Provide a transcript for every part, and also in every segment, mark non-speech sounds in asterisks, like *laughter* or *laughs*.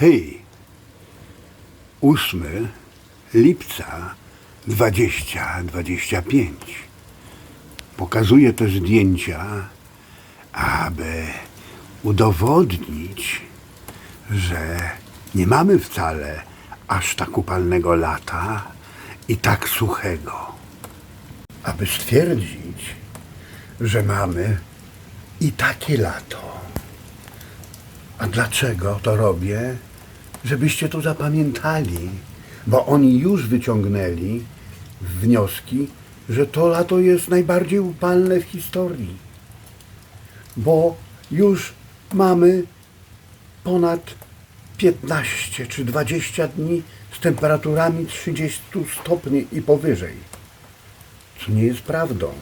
Hej, 8 lipca 2025. Pokazuję te zdjęcia, aby udowodnić, że nie mamy wcale aż tak upalnego lata i tak suchego. Aby stwierdzić, że mamy i takie lato. A dlaczego to robię? Żebyście to zapamiętali, bo oni już wyciągnęli wnioski, że to lato jest najbardziej upalne w historii. Bo już mamy ponad 15 czy 20 dni z temperaturami 30 stopni i powyżej. Co nie jest prawdą.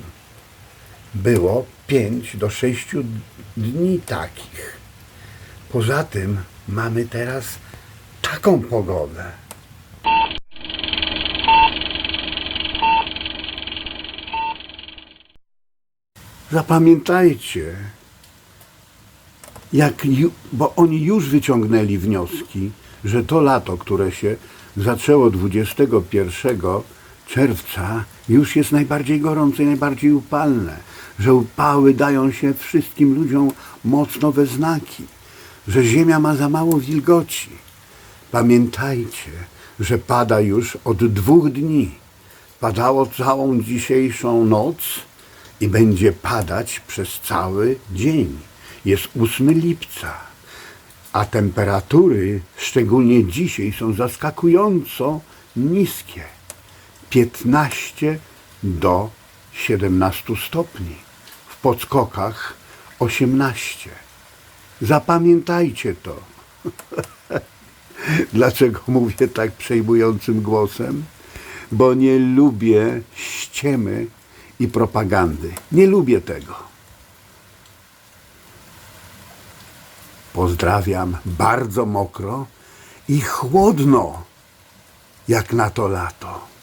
Było 5 do 6 dni takich. Poza tym mamy teraz taką pogodę. Zapamiętajcie, jak bo oni już wyciągnęli wnioski, że to lato, które się zaczęło 21 czerwca, już jest najbardziej gorące i najbardziej upalne, że upały dają się wszystkim ludziom mocno we znaki, że ziemia ma za mało wilgoci. Pamiętajcie, że pada już od dwóch dni. Padało całą dzisiejszą noc i będzie padać przez cały dzień. Jest 8 lipca, a temperatury, szczególnie dzisiaj, są zaskakująco niskie. 15 do 17 stopni. W podskokach 18. Zapamiętajcie to. *laughs* Dlaczego mówię tak przejmującym głosem? Bo nie lubię ściemy i propagandy. Nie lubię tego. Pozdrawiam bardzo mokro i chłodno, jak na to lato.